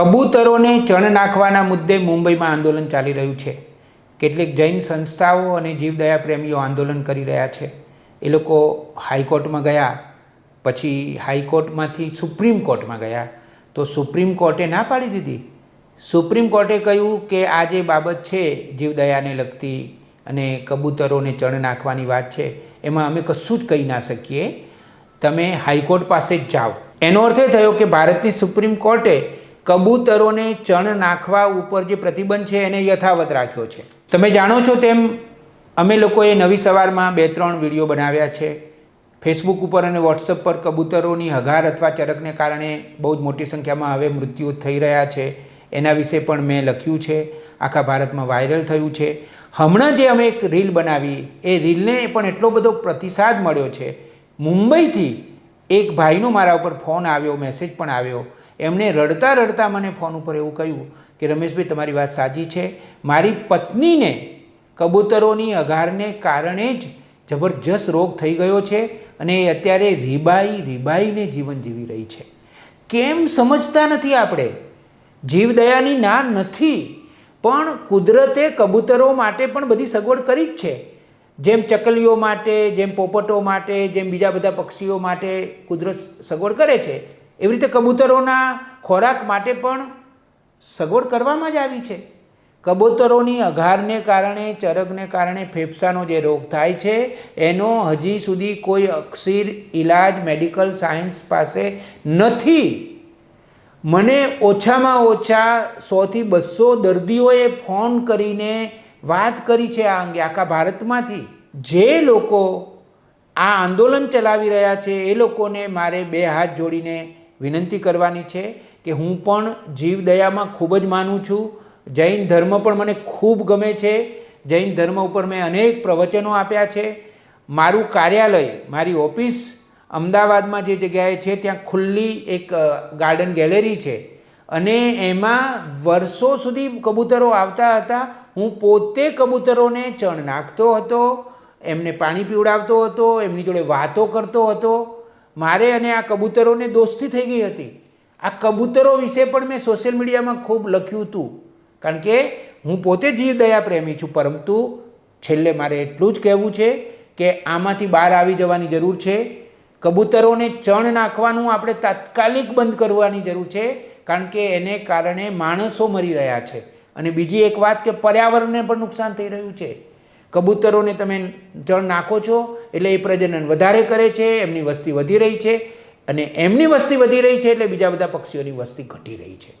કબૂતરોને ચણ નાખવાના મુદ્દે મુંબઈમાં આંદોલન ચાલી રહ્યું છે. કેટલીક જૈન સંસ્થાઓ અને જીવદયા પ્રેમીઓ આંદોલન કરી રહ્યા છે. એ લોકો હાઈકોર્ટમાં ગયા, પછી હાઈકોર્ટમાંથી સુપ્રીમ કોર્ટમાં ગયા. તો સુપ્રીમ કોર્ટે ના પાડી દીધી. સુપ્રીમ કોર્ટે કહ્યું કે આ જે બાબત છે જીવદયાને લગતી અને કબૂતરોને ચણ નાખવાની વાત છે, એમાં અમે કશું જ કહી ના શકીએ. તમે હાઈકોર્ટ પાસે જ જાઓ. એનો અર્થ એ થયો કે ભારતની સુપ્રીમ કોર્ટે કબૂતરોને ચણ નાખવા ઉપર જે પ્રતિબંધ છે એને યથાવત રાખ્યો છે. તમે જાણો છો તેમ અમે લોકોએ નવી સવારમાં બે ત્રણ વીડિયો બનાવ્યા છે. ફેસબુક ઉપર અને વોટ્સઅપ પર કબૂતરોની હગાર અથવા ચરકને કારણે બહુ જ મોટી સંખ્યામાં હવે મૃત્યુ થઈ રહ્યા છે. એના વિશે પણ મેં લખ્યું છે. આખા ભારતમાં વાયરલ થયું છે. હમણાં જે અમે એક રીલ બનાવી, એ રીલને પણ એટલો બધો પ્રતિસાદ મળ્યો છે. મુંબઈથી એક ભાઈનો મારા ઉપર ફોન આવ્યો, મેસેજ પણ આવ્યો. એમણે રડતા રડતા મને ફોન ઉપર એવું કહ્યું કે, રમેશભાઈ, તમારી વાત સાચી છે. મારી પત્નીને કબૂતરોની અઘારને કારણે જ જબરજસ્ત રોગ થઈ ગયો છે અને એ અત્યારે રીબાઈ, રીબાઈને જીવન જીવી રહી છે. કેમ સમજતા નથી આપણે? જીવદયાની ના નથી, પણ કુદરતે કબૂતરો માટે પણ બધી સગવડ કરી જ છે. જેમ ચકલીઓ માટે, જેમ પોપટો માટે, જેમ બીજા બધા પક્ષીઓ માટે કુદરત સગવડ કરે છે. એવી રીતે કબૂતરોના ખોરાક માટે પણ સગવડ કરવામાં જ આવી છે. કબૂતરોની અઘારને કારણે ચરકને કારણે ફેફસાનો જે રોગ થાય છે, એનો હજી સુધી કોઈ અક્ષીર ઇલાજ મેડિકલ સાયન્સ પાસે નથી. મને ઓછામાં ઓછા સોથી બસો દર્દીઓએ ફોન કરીને વાત કરી છે આ અંગે, આખા ભારતમાંથી. જે લોકો આ આંદોલન ચલાવી રહ્યા છે, એ લોકોને મારે બે હાથ જોડીને વિનંતી કરવાની છે કે હું પણ જીવદયામાં ખૂબ જ માનું છું. જૈન ધર્મ પણ મને ખૂબ ગમે છે. જૈન ધર્મ ઉપર મેં અનેક પ્રવચનો આપ્યા છે. મારું કાર્યાલય, મારી ઓફિસ અમદાવાદમાં જે જગ્યાએ છે, ત્યાં ખુલ્લી એક ગાર્ડન ગેલેરી છે. અને એમાં વર્ષો સુધી કબૂતરો આવતા હતા. હું પોતે કબૂતરોને ચણ નાખતો હતો, એમને પાણી પીવડાવતો હતો, એમની જોડે વાતો કરતો હતો. મારે અને આ કબૂતરોને દોસ્તી થઈ ગઈ હતી. આ કબૂતરો વિશે પણ મેં સોશિયલ મીડિયામાં ખૂબ લખ્યું હતું. કારણ કે હું પોતે જીવ દયા પ્રેમી છું, પરંતુ છેલ્લે મારે એટલું જ કહેવું છે કે આમાંથી બહાર આવી જવાની જરૂર છે. કબૂતરોને ચણ નાખવાનું આપણે તાત્કાલિક બંધ કરવાની જરૂર છે, કારણ કે એને કારણે માણસો મરી રહ્યા છે. અને બીજી એક વાત કે પર્યાવરણને પણ નુકસાન થઈ રહ્યું છે. કબૂતરોને તમે જળ નાખો છો એટલે એ પ્રજનન વધારે કરે છે, એમની વસ્તી વધી રહી છે અને એમની વસ્તી વધી રહી છે એટલે બીજા બધા પક્ષીઓની વસ્તી ઘટી રહી છે.